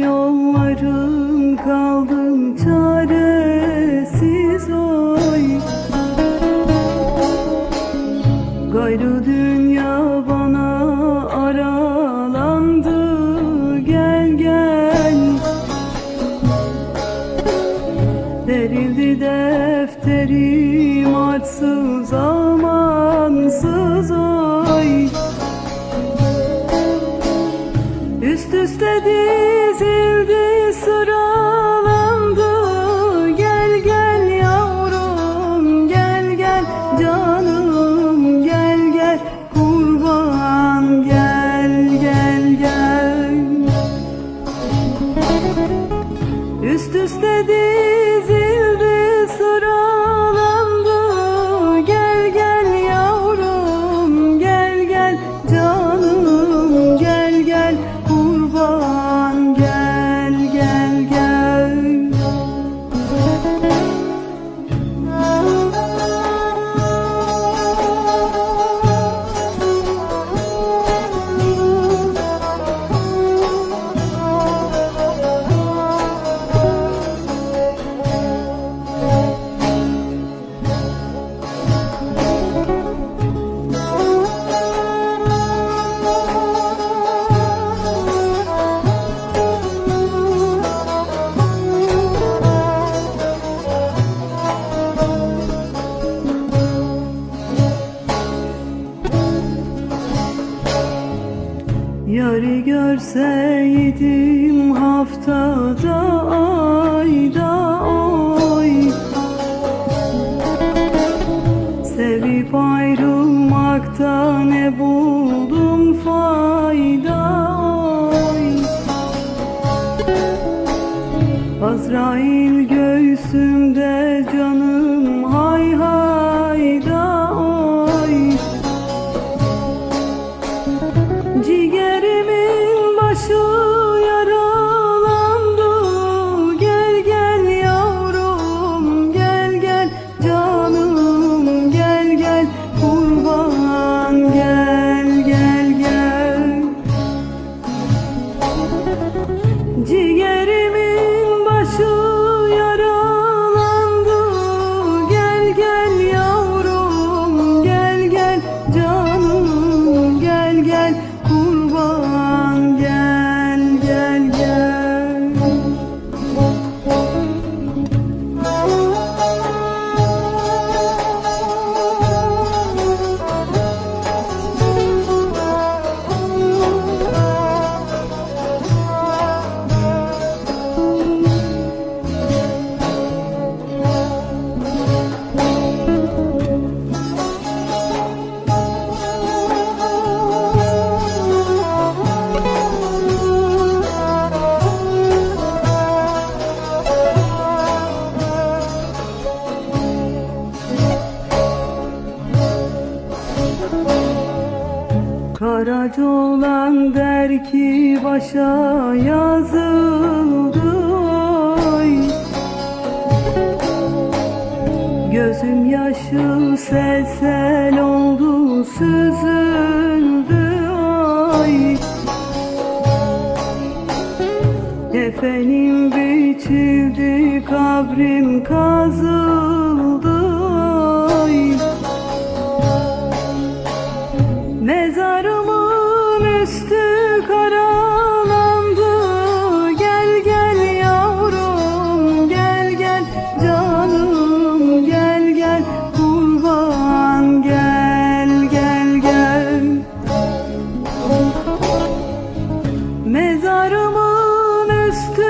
yollarım kaldım çaresiz oy. Gayrı dünya bana aralandı gel gel. Derildi defterim açsız ama Güneşte dizildi sıra Oh. Yarı görseydim haftada ayda oy. Sevip ayrılmakta ne buldum fayda Kara olan der ki başa yazıldı oy. Gözüm yaşıl sel sel oldu süzüldü ay Efenim biçildi kabrim kazıldı Mezarımın üstü